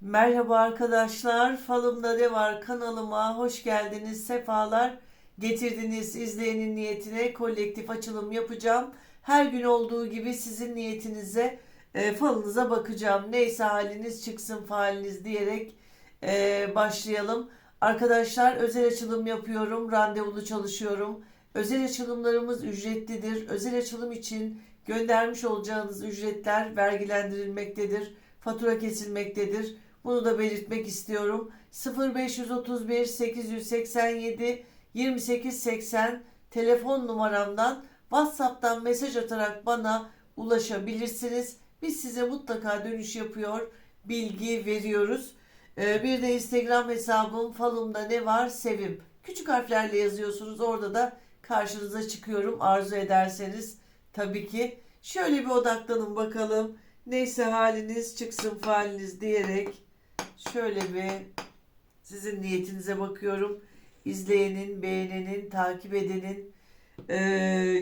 Merhaba arkadaşlar, Falımda Ne Var kanalıma hoş geldiniz, sefalar getirdiniz. İzleyenin niyetine kolektif açılım yapacağım. Her gün olduğu gibi sizin niyetinize, e, falınıza bakacağım. Neyse haliniz çıksın faliniz diyerek e, başlayalım. Arkadaşlar özel açılım yapıyorum, randevulu çalışıyorum. Özel açılımlarımız ücretlidir. Özel açılım için göndermiş olacağınız ücretler vergilendirilmektedir. Fatura kesilmektedir. Bunu da belirtmek istiyorum. 0531 887 2880 telefon numaramdan WhatsApp'tan mesaj atarak bana ulaşabilirsiniz. Biz size mutlaka dönüş yapıyor, bilgi veriyoruz. Ee, bir de Instagram hesabım falımda ne var sevim. Küçük harflerle yazıyorsunuz. Orada da karşınıza çıkıyorum arzu ederseniz tabii ki. Şöyle bir odaklanın bakalım. Neyse haliniz çıksın faliniz diyerek şöyle bir sizin niyetinize bakıyorum. İzleyenin, beğenenin, takip edenin, e,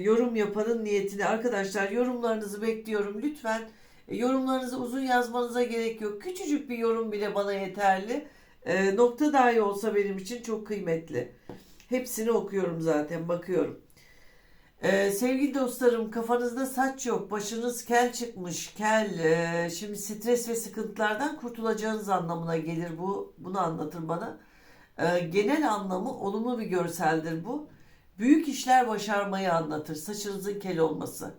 yorum yapanın niyetini. Arkadaşlar yorumlarınızı bekliyorum. Lütfen e, yorumlarınızı uzun yazmanıza gerek yok. Küçücük bir yorum bile bana yeterli. E, nokta dahi olsa benim için çok kıymetli. Hepsini okuyorum zaten, bakıyorum. Ee, sevgili dostlarım kafanızda saç yok, başınız kel çıkmış, kel. Ee, şimdi stres ve sıkıntılardan kurtulacağınız anlamına gelir bu. Bunu anlatır bana. Ee, genel anlamı olumlu bir görseldir bu. Büyük işler başarmayı anlatır. Saçınızın kel olması.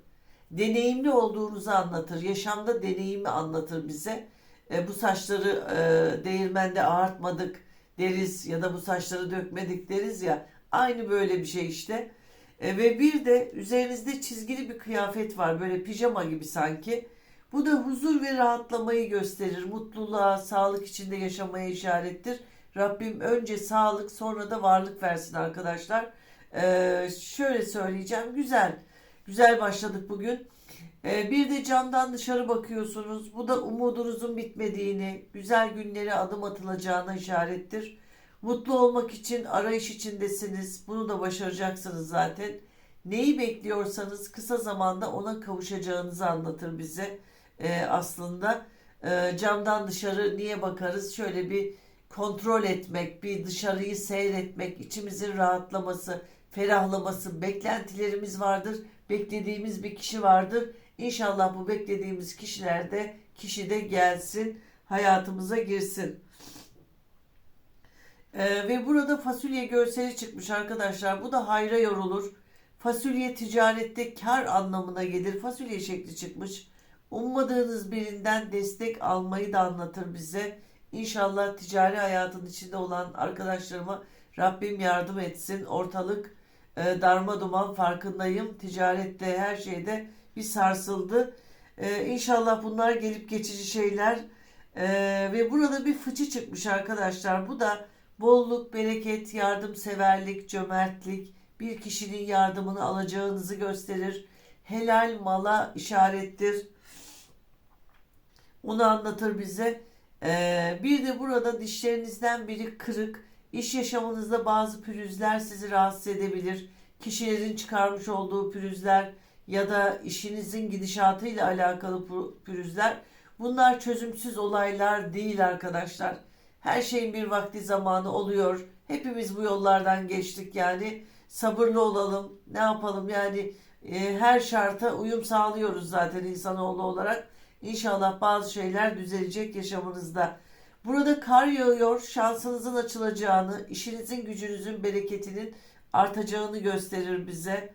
Deneyimli olduğunuzu anlatır. Yaşamda deneyimi anlatır bize. Ee, bu saçları e, değirmende ağartmadık deriz ya da bu saçları dökmedik deriz ya. Aynı böyle bir şey işte. E, ve bir de üzerinizde çizgili bir kıyafet var böyle pijama gibi sanki. Bu da huzur ve rahatlamayı gösterir. Mutluluğa, sağlık içinde yaşamaya işarettir. Rabbim önce sağlık sonra da varlık versin arkadaşlar. E, şöyle söyleyeceğim. Güzel. Güzel başladık bugün. E, bir de camdan dışarı bakıyorsunuz. Bu da umudunuzun bitmediğini, güzel günlere adım atılacağına işarettir. Mutlu olmak için arayış içindesiniz. Bunu da başaracaksınız zaten. Neyi bekliyorsanız kısa zamanda ona kavuşacağınızı anlatır bize. Ee, aslında e, camdan dışarı niye bakarız? Şöyle bir kontrol etmek, bir dışarıyı seyretmek, içimizin rahatlaması, ferahlaması, beklentilerimiz vardır. Beklediğimiz bir kişi vardır. İnşallah bu beklediğimiz kişilerde kişi de gelsin, hayatımıza girsin. Ee, ve burada fasulye görseli çıkmış arkadaşlar. Bu da hayra yorulur. Fasulye ticarette kar anlamına gelir. Fasulye şekli çıkmış. Ummadığınız birinden destek almayı da anlatır bize. İnşallah ticari hayatın içinde olan arkadaşlarıma Rabbim yardım etsin. Ortalık e, darma duman farkındayım. Ticarette her şeyde bir sarsıldı. E, inşallah bunlar gelip geçici şeyler. E, ve burada bir fıçı çıkmış arkadaşlar. Bu da bolluk, bereket, yardımseverlik, cömertlik, bir kişinin yardımını alacağınızı gösterir. Helal mala işarettir. Onu anlatır bize. Ee, bir de burada dişlerinizden biri kırık. İş yaşamınızda bazı pürüzler sizi rahatsız edebilir. Kişilerin çıkarmış olduğu pürüzler ya da işinizin gidişatıyla alakalı pürüzler. Bunlar çözümsüz olaylar değil arkadaşlar. Her şeyin bir vakti zamanı oluyor. Hepimiz bu yollardan geçtik yani. Sabırlı olalım. Ne yapalım yani e, her şarta uyum sağlıyoruz zaten insanoğlu olarak. İnşallah bazı şeyler düzelecek yaşamınızda. Burada kar yağıyor, şansınızın açılacağını, işinizin gücünüzün bereketinin artacağını gösterir bize.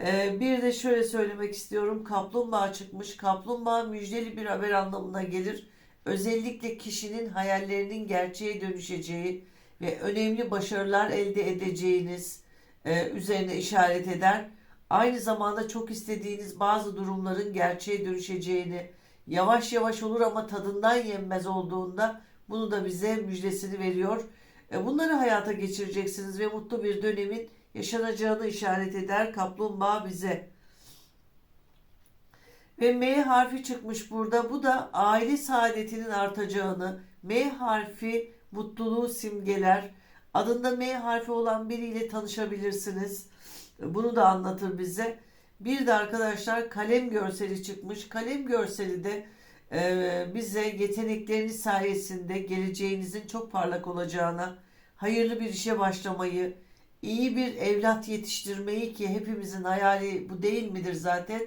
Ee, bir de şöyle söylemek istiyorum. Kaplumbağa çıkmış. Kaplumbağa müjdeli bir haber anlamına gelir özellikle kişinin hayallerinin gerçeğe dönüşeceği ve önemli başarılar elde edeceğiniz e, üzerine işaret eder. Aynı zamanda çok istediğiniz bazı durumların gerçeğe dönüşeceğini, yavaş yavaş olur ama tadından yenmez olduğunda bunu da bize müjdesini veriyor. E, bunları hayata geçireceksiniz ve mutlu bir dönemin yaşanacağını işaret eder kaplumbağa bize. Ve M harfi çıkmış burada. Bu da aile saadetinin artacağını, M harfi mutluluğu simgeler. Adında M harfi olan biriyle tanışabilirsiniz. Bunu da anlatır bize. Bir de arkadaşlar kalem görseli çıkmış. Kalem görseli de e, bize yetenekleriniz sayesinde geleceğinizin çok parlak olacağına, hayırlı bir işe başlamayı, iyi bir evlat yetiştirmeyi ki hepimizin hayali bu değil midir zaten?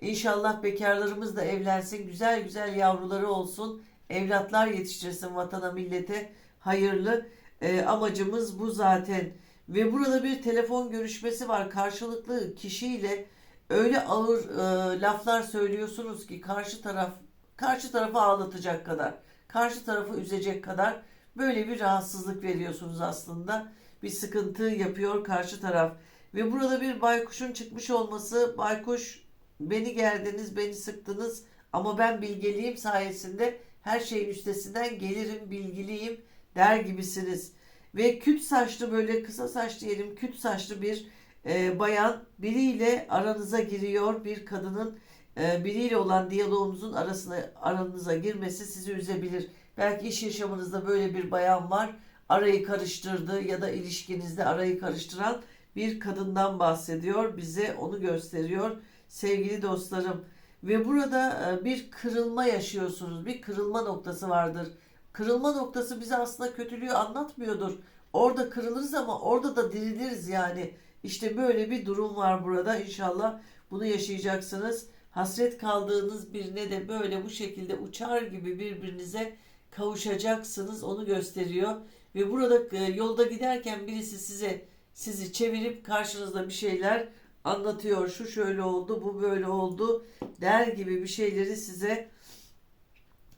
İnşallah bekarlarımız da evlensin, güzel güzel yavruları olsun, evlatlar yetiştirsin vatana millete hayırlı. E, amacımız bu zaten. Ve burada bir telefon görüşmesi var. Karşılıklı kişiyle öyle ağır e, laflar söylüyorsunuz ki karşı taraf karşı tarafı ağlatacak kadar, karşı tarafı üzecek kadar böyle bir rahatsızlık veriyorsunuz aslında. Bir sıkıntı yapıyor karşı taraf. Ve burada bir baykuşun çıkmış olması, baykuş beni gerdiniz, beni sıktınız ama ben bilgeliyim sayesinde her şeyin üstesinden gelirim, bilgiliyim der gibisiniz. Ve küt saçlı böyle kısa saçlı diyelim küt saçlı bir e, bayan biriyle aranıza giriyor. Bir kadının e, biriyle olan diyaloğunuzun arasına aranıza girmesi sizi üzebilir. Belki iş yaşamınızda böyle bir bayan var. Arayı karıştırdı ya da ilişkinizde arayı karıştıran bir kadından bahsediyor. Bize onu gösteriyor sevgili dostlarım. Ve burada e, bir kırılma yaşıyorsunuz. Bir kırılma noktası vardır. Kırılma noktası bize aslında kötülüğü anlatmıyordur. Orada kırılırız ama orada da diriliriz yani. İşte böyle bir durum var burada. İnşallah bunu yaşayacaksınız. Hasret kaldığınız birine de böyle bu şekilde uçar gibi birbirinize kavuşacaksınız. Onu gösteriyor. Ve burada e, yolda giderken birisi size sizi çevirip karşınızda bir şeyler anlatıyor. Şu şöyle oldu, bu böyle oldu der gibi bir şeyleri size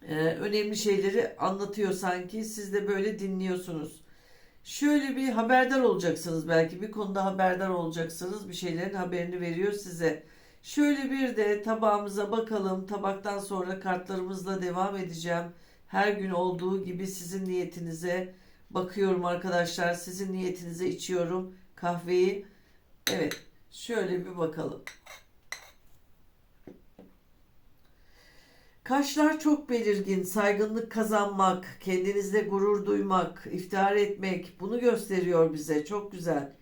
e, önemli şeyleri anlatıyor sanki. Siz de böyle dinliyorsunuz. Şöyle bir haberdar olacaksınız belki. Bir konuda haberdar olacaksınız. Bir şeylerin haberini veriyor size. Şöyle bir de tabağımıza bakalım. Tabaktan sonra kartlarımızla devam edeceğim. Her gün olduğu gibi sizin niyetinize bakıyorum arkadaşlar. Sizin niyetinize içiyorum kahveyi. Evet. Şöyle bir bakalım. Kaşlar çok belirgin, saygınlık kazanmak, kendinizde gurur duymak, iftihar etmek bunu gösteriyor bize. Çok güzel.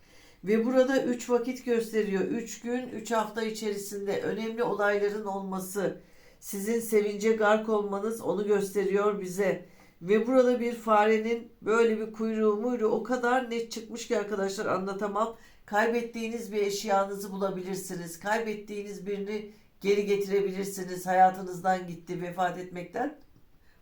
Ve burada 3 vakit gösteriyor. 3 gün, 3 hafta içerisinde önemli olayların olması, sizin sevince gark olmanız onu gösteriyor bize. Ve burada bir farenin böyle bir kuyruğu muyruğu o kadar net çıkmış ki arkadaşlar anlatamam. Kaybettiğiniz bir eşyanızı bulabilirsiniz. Kaybettiğiniz birini geri getirebilirsiniz. Hayatınızdan gitti, vefat etmekten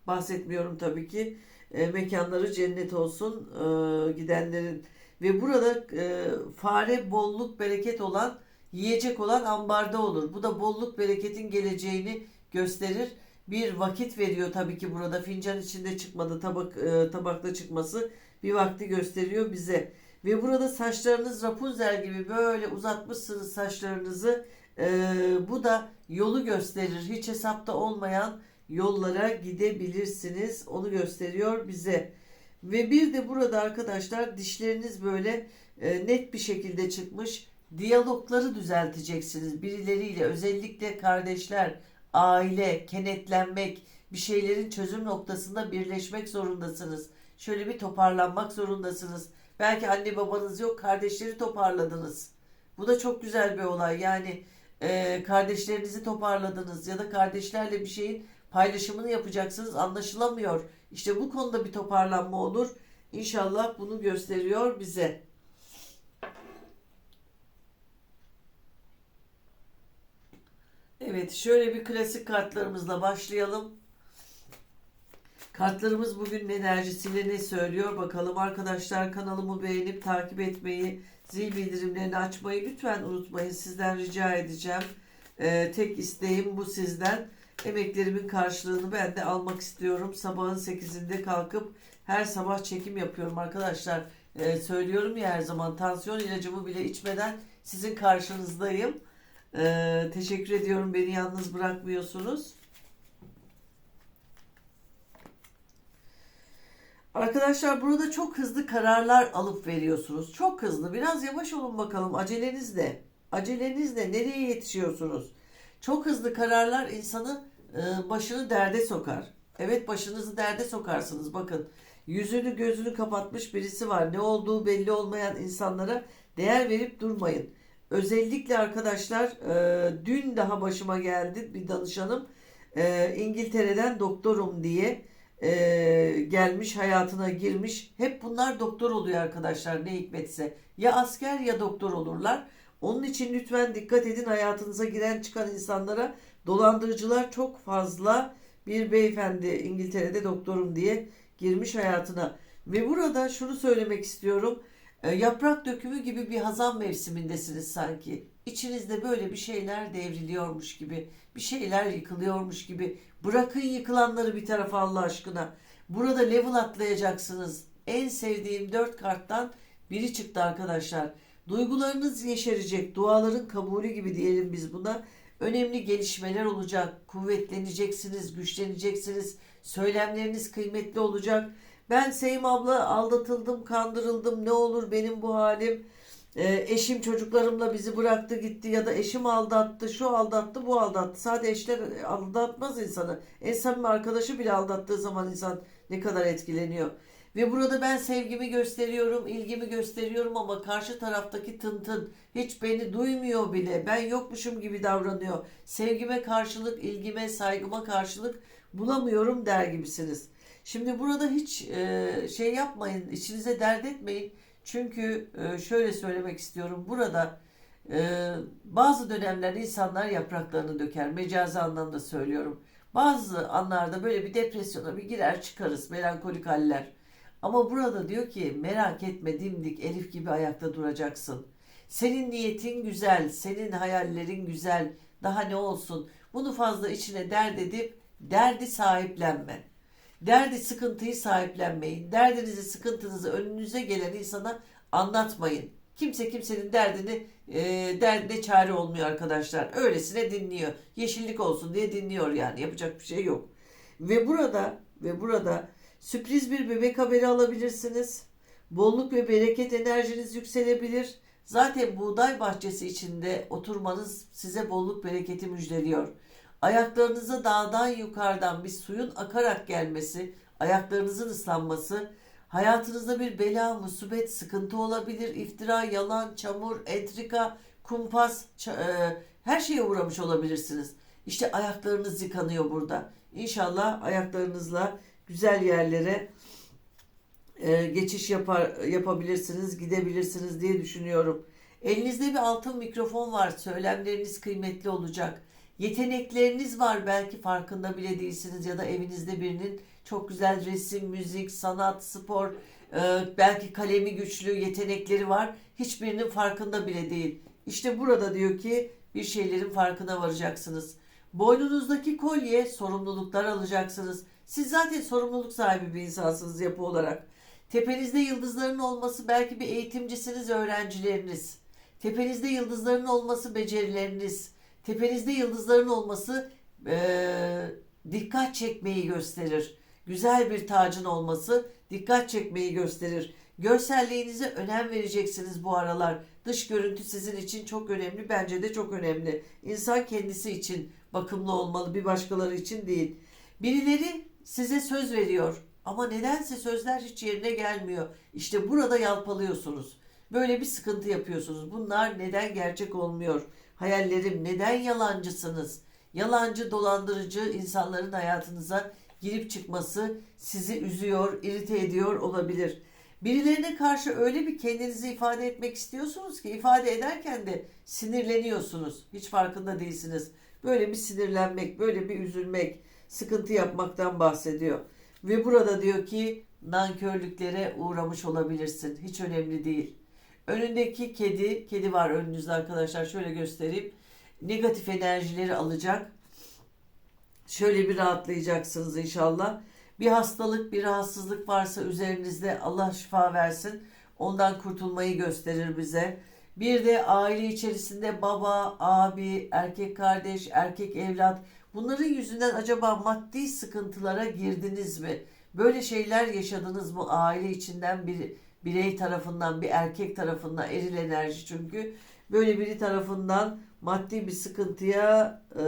bahsetmiyorum tabii ki. E, mekanları cennet olsun e, gidenlerin. Ve burada e, fare bolluk bereket olan, yiyecek olan ambarda olur. Bu da bolluk bereketin geleceğini gösterir. Bir vakit veriyor tabii ki burada. Fincan içinde çıkmadı, tabak e, tabakta çıkması bir vakti gösteriyor bize. Ve burada saçlarınız Rapunzel gibi böyle uzatmışsınız saçlarınızı. Ee, bu da yolu gösterir. Hiç hesapta olmayan yollara gidebilirsiniz. Onu gösteriyor bize. Ve bir de burada arkadaşlar dişleriniz böyle e, net bir şekilde çıkmış. Diyalogları düzelteceksiniz birileriyle. Özellikle kardeşler, aile, kenetlenmek, bir şeylerin çözüm noktasında birleşmek zorundasınız. Şöyle bir toparlanmak zorundasınız. Belki anne babanız yok, kardeşleri toparladınız. Bu da çok güzel bir olay. Yani e, kardeşlerinizi toparladınız ya da kardeşlerle bir şeyin paylaşımını yapacaksınız. Anlaşılamıyor. İşte bu konuda bir toparlanma olur. İnşallah bunu gösteriyor bize. Evet, şöyle bir klasik kartlarımızla başlayalım. Kartlarımız bugün enerjisiyle ne söylüyor? Bakalım arkadaşlar kanalımı beğenip takip etmeyi zil bildirimlerini açmayı lütfen unutmayın. Sizden rica edeceğim. Ee, tek isteğim bu sizden. Emeklerimin karşılığını ben de almak istiyorum. Sabahın 8'inde kalkıp her sabah çekim yapıyorum arkadaşlar. Ee, söylüyorum ya her zaman tansiyon ilacımı bile içmeden sizin karşınızdayım. Ee, teşekkür ediyorum. Beni yalnız bırakmıyorsunuz Arkadaşlar burada çok hızlı kararlar alıp veriyorsunuz. Çok hızlı. Biraz yavaş olun bakalım. Aceleniz ne? Aceleniz ne? Nereye yetişiyorsunuz? Çok hızlı kararlar insanı e, başını derde sokar. Evet başınızı derde sokarsınız. Bakın yüzünü gözünü kapatmış birisi var. Ne olduğu belli olmayan insanlara değer verip durmayın. Özellikle arkadaşlar e, dün daha başıma geldi bir danışanım. e, İngiltere'den doktorum diye e, gelmiş hayatına girmiş. Hep bunlar doktor oluyor arkadaşlar ne hikmetse. Ya asker ya doktor olurlar. Onun için lütfen dikkat edin hayatınıza giren çıkan insanlara. Dolandırıcılar çok fazla bir beyefendi İngiltere'de doktorum diye girmiş hayatına. Ve burada şunu söylemek istiyorum. E, yaprak dökümü gibi bir hazan mevsimindesiniz sanki. İçinizde böyle bir şeyler devriliyormuş gibi, bir şeyler yıkılıyormuş gibi. Bırakın yıkılanları bir tarafa Allah aşkına. Burada level atlayacaksınız. En sevdiğim dört karttan biri çıktı arkadaşlar. Duygularınız yeşerecek, duaların kabulü gibi diyelim biz buna. Önemli gelişmeler olacak, kuvvetleneceksiniz, güçleneceksiniz, söylemleriniz kıymetli olacak. Ben Seyim abla aldatıldım, kandırıldım, ne olur benim bu halim. Ee, eşim çocuklarımla bizi bıraktı gitti ya da eşim aldattı, şu aldattı, bu aldattı. Sadece eşler aldatmaz insanı. En samimi arkadaşı bile aldattığı zaman insan ne kadar etkileniyor. Ve burada ben sevgimi gösteriyorum, ilgimi gösteriyorum ama karşı taraftaki tıntın hiç beni duymuyor bile. Ben yokmuşum gibi davranıyor. Sevgime karşılık, ilgime, saygıma karşılık bulamıyorum der gibisiniz. Şimdi burada hiç e, şey yapmayın, içinize dert etmeyin. Çünkü e, şöyle söylemek istiyorum. Burada e, bazı dönemler insanlar yapraklarını döker. Mecazi anlamda söylüyorum. Bazı anlarda böyle bir depresyona bir girer çıkarız. Melankolik haller. Ama burada diyor ki merak etme dimdik Elif gibi ayakta duracaksın. Senin niyetin güzel, senin hayallerin güzel. Daha ne olsun? Bunu fazla içine dert edip derdi sahiplenme. Derdi sıkıntıyı sahiplenmeyin. Derdinizi, sıkıntınızı önünüze gelen insana anlatmayın. Kimse kimsenin derdini e, derdine çare olmuyor arkadaşlar. Öylesine dinliyor. Yeşillik olsun diye dinliyor yani. Yapacak bir şey yok. Ve burada ve burada sürpriz bir bebek haberi alabilirsiniz. Bolluk ve bereket enerjiniz yükselebilir. Zaten buğday bahçesi içinde oturmanız size bolluk bereketi müjdeliyor. Ayaklarınıza dağdan yukarıdan bir suyun akarak gelmesi, ayaklarınızın ıslanması, hayatınızda bir bela, musibet, sıkıntı olabilir, iftira, yalan, çamur, entrika, kumpas, e, her şeye uğramış olabilirsiniz. İşte ayaklarınız yıkanıyor burada. İnşallah ayaklarınızla güzel yerlere e, geçiş yapar yapabilirsiniz, gidebilirsiniz diye düşünüyorum. Elinizde bir altın mikrofon var. Söylemleriniz kıymetli olacak. Yetenekleriniz var belki farkında bile değilsiniz ya da evinizde birinin çok güzel resim, müzik, sanat, spor, e, belki kalemi güçlü yetenekleri var. Hiçbirinin farkında bile değil. İşte burada diyor ki bir şeylerin farkına varacaksınız. Boynunuzdaki kolye sorumluluklar alacaksınız. Siz zaten sorumluluk sahibi bir insansınız yapı olarak. Tepenizde yıldızların olması belki bir eğitimcisiniz, öğrencileriniz. Tepenizde yıldızların olması becerileriniz. Tepenizde yıldızların olması eee, dikkat çekmeyi gösterir. Güzel bir tacın olması dikkat çekmeyi gösterir. Görselliğinize önem vereceksiniz bu aralar. Dış görüntü sizin için çok önemli. Bence de çok önemli. İnsan kendisi için bakımlı olmalı, bir başkaları için değil. Birileri size söz veriyor ama nedense sözler hiç yerine gelmiyor. İşte burada yalpalıyorsunuz. Böyle bir sıkıntı yapıyorsunuz. Bunlar neden gerçek olmuyor? Hayallerim neden yalancısınız? Yalancı, dolandırıcı insanların hayatınıza girip çıkması sizi üzüyor, irite ediyor olabilir. Birilerine karşı öyle bir kendinizi ifade etmek istiyorsunuz ki ifade ederken de sinirleniyorsunuz. Hiç farkında değilsiniz. Böyle bir sinirlenmek, böyle bir üzülmek, sıkıntı yapmaktan bahsediyor. Ve burada diyor ki nankörlüklere uğramış olabilirsin. Hiç önemli değil. Önündeki kedi, kedi var önünüzde arkadaşlar şöyle göstereyim. Negatif enerjileri alacak. Şöyle bir rahatlayacaksınız inşallah. Bir hastalık, bir rahatsızlık varsa üzerinizde Allah şifa versin. Ondan kurtulmayı gösterir bize. Bir de aile içerisinde baba, abi, erkek kardeş, erkek evlat bunların yüzünden acaba maddi sıkıntılara girdiniz mi? Böyle şeyler yaşadınız mı aile içinden bir birey tarafından, bir erkek tarafından eril enerji çünkü böyle biri tarafından maddi bir sıkıntıya e,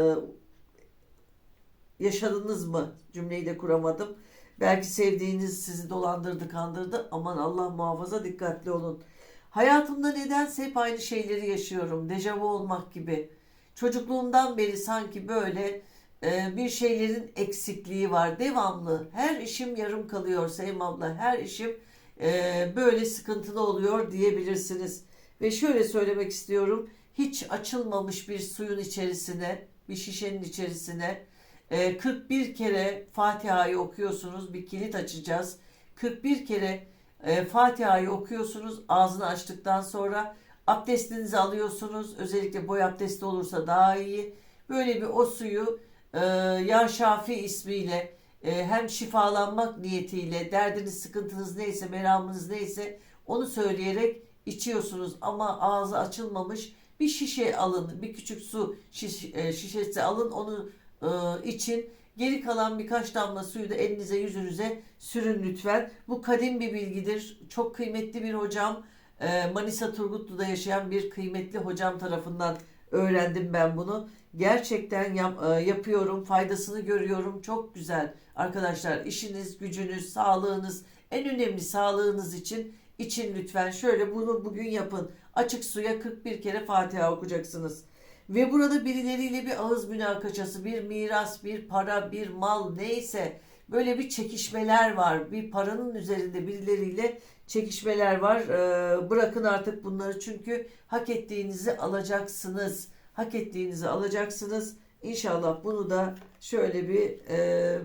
yaşadınız mı? Cümleyi de kuramadım. Belki sevdiğiniz sizi dolandırdı, kandırdı. Aman Allah muhafaza dikkatli olun. Hayatımda nedense hep aynı şeyleri yaşıyorum. Dejavu olmak gibi. Çocukluğumdan beri sanki böyle e, bir şeylerin eksikliği var. Devamlı her işim yarım kalıyor Sevim abla. Her işim e, böyle sıkıntılı oluyor diyebilirsiniz. Ve şöyle söylemek istiyorum. Hiç açılmamış bir suyun içerisine, bir şişenin içerisine e, 41 kere Fatiha'yı okuyorsunuz. Bir kilit açacağız. 41 kere e, Fatiha'yı okuyorsunuz ağzını açtıktan sonra abdestinizi alıyorsunuz. Özellikle boy abdesti olursa daha iyi. Böyle bir o suyu e, Ya Şafi ismiyle e, hem şifalanmak niyetiyle derdiniz, sıkıntınız neyse, meramınız neyse onu söyleyerek içiyorsunuz. Ama ağzı açılmamış bir şişe alın, bir küçük su şiş, e, şişesi alın onu e, için. Geri kalan birkaç damla suyu da elinize yüzünüze sürün lütfen. Bu kadim bir bilgidir. Çok kıymetli bir hocam. e, Manisa Turgutlu'da yaşayan bir kıymetli hocam tarafından öğrendim ben bunu. Gerçekten yap- e, yapıyorum, faydasını görüyorum. Çok güzel arkadaşlar. İşiniz, gücünüz, sağlığınız, en önemli sağlığınız için için lütfen şöyle bunu bugün yapın. Açık suya 41 kere Fatiha okuyacaksınız. Ve burada birileriyle bir ağız münakaşası, bir miras, bir para, bir mal neyse böyle bir çekişmeler var. Bir paranın üzerinde birileriyle çekişmeler var. Ee, bırakın artık bunları çünkü hak ettiğinizi alacaksınız. Hak ettiğinizi alacaksınız. İnşallah bunu da şöyle bir e,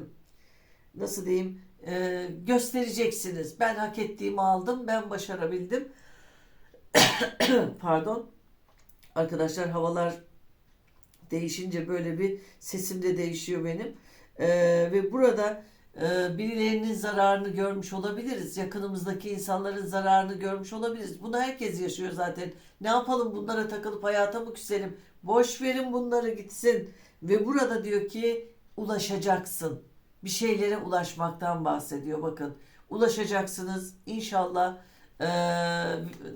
nasıl diyeyim e, göstereceksiniz. Ben hak ettiğimi aldım. Ben başarabildim. Pardon. Arkadaşlar havalar değişince böyle bir sesim de değişiyor benim. Ee, ve burada e, birilerinin zararını görmüş olabiliriz. Yakınımızdaki insanların zararını görmüş olabiliriz. Bunu herkes yaşıyor zaten. Ne yapalım bunlara takılıp hayata mı küselim? Boş verin bunları gitsin. Ve burada diyor ki ulaşacaksın. Bir şeylere ulaşmaktan bahsediyor bakın. Ulaşacaksınız. İnşallah e,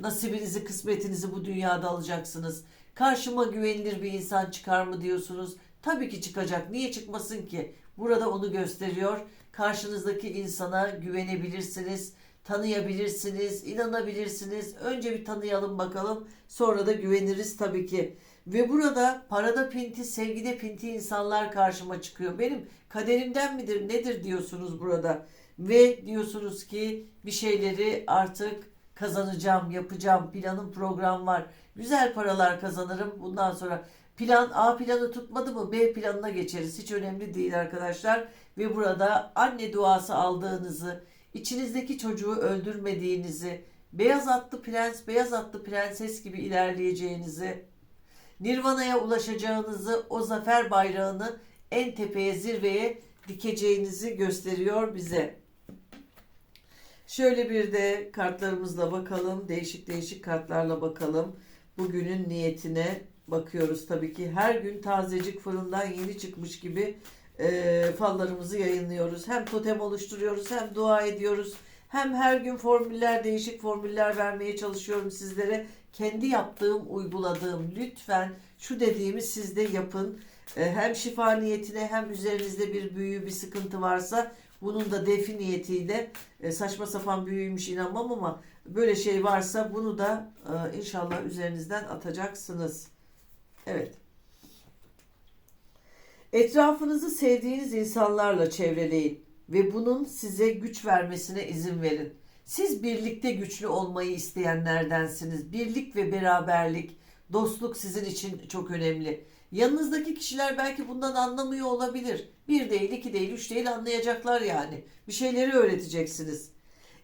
nasibinizi, kısmetinizi bu dünyada alacaksınız. Karşıma güvenilir bir insan çıkar mı diyorsunuz. Tabii ki çıkacak. Niye çıkmasın ki? Burada onu gösteriyor. Karşınızdaki insana güvenebilirsiniz, tanıyabilirsiniz, inanabilirsiniz. Önce bir tanıyalım bakalım. Sonra da güveniriz tabii ki. Ve burada parada pinti, sevgide pinti insanlar karşıma çıkıyor. Benim kaderimden midir, nedir diyorsunuz burada. Ve diyorsunuz ki bir şeyleri artık kazanacağım, yapacağım, planım program var. Güzel paralar kazanırım. Bundan sonra plan A planı tutmadı mı B planına geçeriz. Hiç önemli değil arkadaşlar. Ve burada anne duası aldığınızı, içinizdeki çocuğu öldürmediğinizi, beyaz atlı prens, beyaz atlı prenses gibi ilerleyeceğinizi, Nirvana'ya ulaşacağınızı, o zafer bayrağını en tepeye, zirveye dikeceğinizi gösteriyor bize. Şöyle bir de kartlarımızla bakalım. Değişik değişik kartlarla bakalım. Bugünün niyetine bakıyoruz tabii ki. Her gün tazecik fırından yeni çıkmış gibi e, fallarımızı yayınlıyoruz. Hem totem oluşturuyoruz hem dua ediyoruz. Hem her gün formüller, değişik formüller vermeye çalışıyorum sizlere. Kendi yaptığım, uyguladığım lütfen şu dediğimi siz de yapın. E, hem şifa niyetine hem üzerinizde bir büyü, bir sıkıntı varsa bunun da defi niyetiyle e, saçma sapan büyüymüş inanmam ama böyle şey varsa bunu da e, inşallah üzerinizden atacaksınız. Evet. Etrafınızı sevdiğiniz insanlarla çevreleyin ve bunun size güç vermesine izin verin. Siz birlikte güçlü olmayı isteyenlerdensiniz. Birlik ve beraberlik, dostluk sizin için çok önemli. Yanınızdaki kişiler belki bundan anlamıyor olabilir. Bir değil, iki değil, üç değil anlayacaklar yani. Bir şeyleri öğreteceksiniz.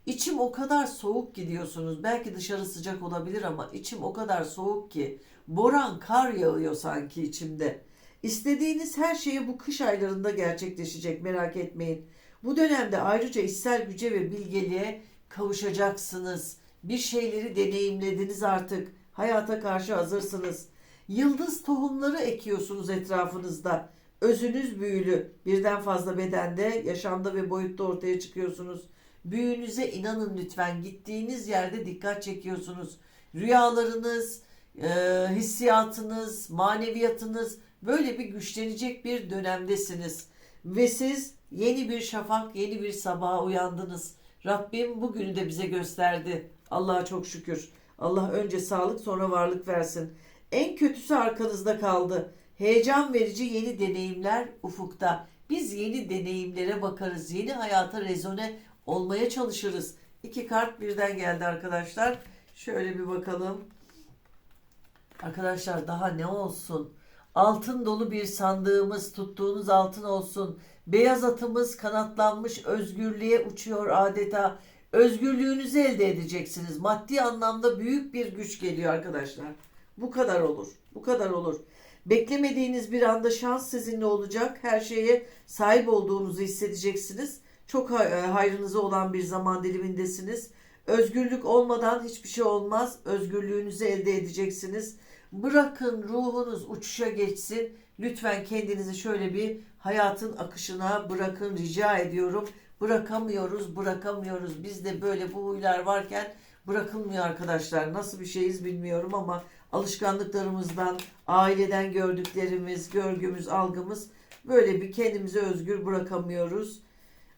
İçim o kadar soğuk ki diyorsunuz. Belki dışarı sıcak olabilir ama içim o kadar soğuk ki. Boran, kar yağıyor sanki içimde. İstediğiniz her şeye bu kış aylarında gerçekleşecek merak etmeyin. Bu dönemde ayrıca içsel güce ve bilgeliğe kavuşacaksınız. Bir şeyleri deneyimlediniz artık. Hayata karşı hazırsınız. Yıldız tohumları ekiyorsunuz etrafınızda. Özünüz büyülü. Birden fazla bedende, yaşamda ve boyutta ortaya çıkıyorsunuz. Büyünüze inanın lütfen. Gittiğiniz yerde dikkat çekiyorsunuz. Rüyalarınız, e, hissiyatınız, maneviyatınız böyle bir güçlenecek bir dönemdesiniz. Ve siz yeni bir şafak, yeni bir sabaha uyandınız. Rabbim bugünü de bize gösterdi. Allah'a çok şükür. Allah önce sağlık sonra varlık versin. En kötüsü arkanızda kaldı. Heyecan verici yeni deneyimler ufukta. Biz yeni deneyimlere bakarız. Yeni hayata rezone olmaya çalışırız. İki kart birden geldi arkadaşlar. Şöyle bir bakalım. Arkadaşlar daha ne olsun? Altın dolu bir sandığımız, tuttuğunuz altın olsun. Beyaz atımız kanatlanmış özgürlüğe uçuyor adeta. Özgürlüğünüzü elde edeceksiniz. Maddi anlamda büyük bir güç geliyor arkadaşlar. Bu kadar olur. Bu kadar olur. Beklemediğiniz bir anda şans sizinle olacak. Her şeye sahip olduğunuzu hissedeceksiniz. Çok e, hayrınıza olan bir zaman dilimindesiniz. Özgürlük olmadan hiçbir şey olmaz. Özgürlüğünüzü elde edeceksiniz. Bırakın ruhunuz uçuşa geçsin. Lütfen kendinizi şöyle bir hayatın akışına bırakın rica ediyorum. Bırakamıyoruz, bırakamıyoruz. Bizde böyle bu huylar varken bırakılmıyor arkadaşlar. Nasıl bir şeyiz bilmiyorum ama alışkanlıklarımızdan, aileden gördüklerimiz, görgümüz, algımız böyle bir kendimizi özgür bırakamıyoruz.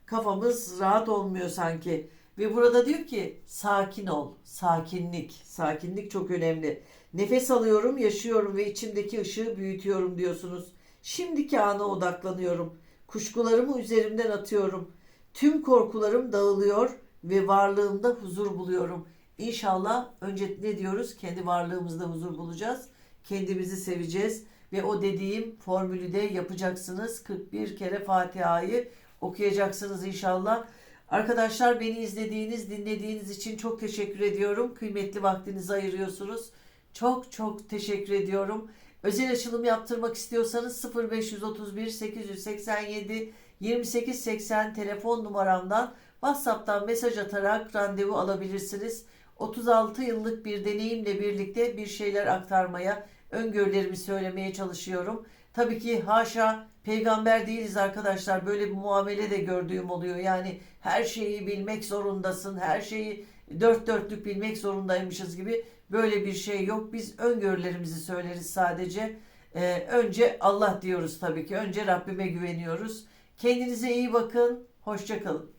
Kafamız rahat olmuyor sanki. Ve burada diyor ki sakin ol, sakinlik. Sakinlik çok önemli. Nefes alıyorum, yaşıyorum ve içimdeki ışığı büyütüyorum diyorsunuz. Şimdiki ana odaklanıyorum. Kuşkularımı üzerimden atıyorum. Tüm korkularım dağılıyor ve varlığımda huzur buluyorum. İnşallah önce ne diyoruz? Kendi varlığımızda huzur bulacağız. Kendimizi seveceğiz ve o dediğim formülü de yapacaksınız. 41 kere Fatiha'yı okuyacaksınız inşallah. Arkadaşlar beni izlediğiniz, dinlediğiniz için çok teşekkür ediyorum. Kıymetli vaktinizi ayırıyorsunuz. Çok çok teşekkür ediyorum. Özel açılım yaptırmak istiyorsanız 0531 887 2880 telefon numaramdan WhatsApp'tan mesaj atarak randevu alabilirsiniz. 36 yıllık bir deneyimle birlikte bir şeyler aktarmaya, öngörülerimi söylemeye çalışıyorum. Tabii ki haşa peygamber değiliz arkadaşlar. Böyle bir muamele de gördüğüm oluyor. Yani her şeyi bilmek zorundasın, her şeyi dört dörtlük bilmek zorundaymışız gibi böyle bir şey yok. Biz öngörülerimizi söyleriz sadece. Ee, önce Allah diyoruz tabii ki. Önce Rabbime güveniyoruz. Kendinize iyi bakın. Hoşçakalın.